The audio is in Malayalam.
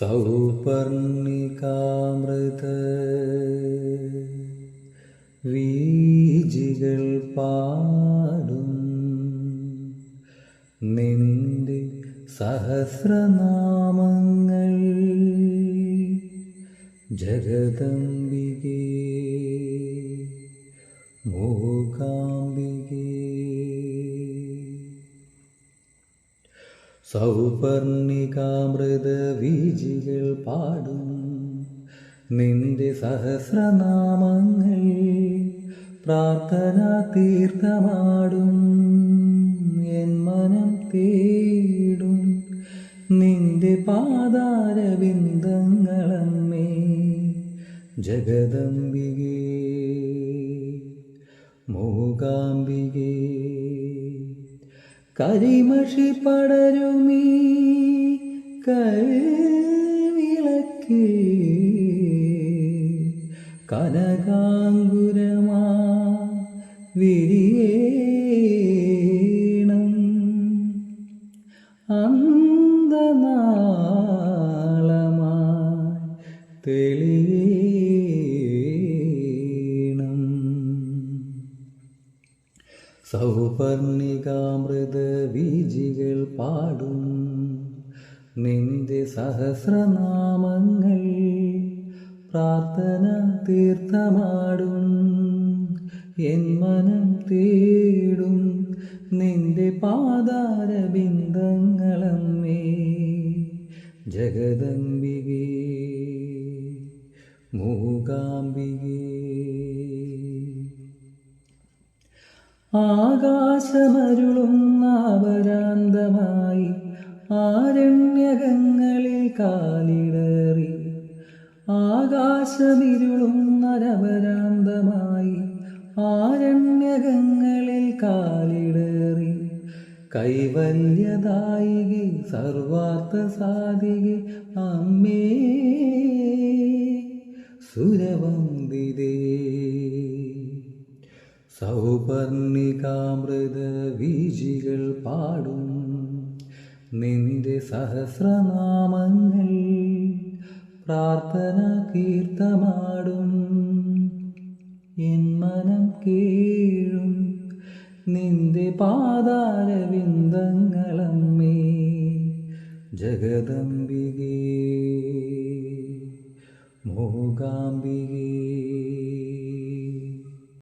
സൗപർണികാമൃത. വീജികൾ പാടും. നിന്റെ സഹസ്രനാമങ്ങൾ ജഗദംബികേ സൗപർണികാമൃത വീജികൾ പാടും. നിന്റെ സഹസ്രനാമങ്ങൾ പ്രാർത്ഥന തീർത്ഥമാടും. എൻ മനം തേടും നിന്റെ പാതാരവിന്ദങ്ങളമ്മേ ജഗദംബികേ മൂകാംബികേ കരിമഷി പടരുമീ കൽവിളക്ക് കനകാങ്കുരമാ വിരിയേണം. അന്തനാളമായി തെളിയേണം സൗപർണികാമൃത വീജികൾ പാടും. നിന്റെ സഹസ്രനാമങ്ങൾ പ്രാർത്ഥന തീർത്ഥമാടും. എൻ മനം തേടും നിന്റെ പാതാരബിന്ദങ്ങളമ്മേ ജഗദംബികേ മൂകാംബികേ. ആകാശമരുളും നവരാന്തമായി ആരണ്യകങ്ങളിൽ കാലിടറി. ആകാശമിരുളുന്ന രവരാന്തമായി ആരണ്യകങ്ങളിൽ കാലിടറി. കൈവല്യദായികെ സർവാർത്ഥ സാധികെ അമ്മേ സുരവന്ദിതേ സൗപർണികാമൃത വീജികൾ പാടും. നിന്റെ സഹസ്രനാമങ്ങൾ പ്രാർത്ഥന കീർത്തമാടും എൻ മനം കേഴും നിന്റെ പാതാരവിന്ദങ്ങളമ്മേ ജഗദംബികേ മൂകാംബികേ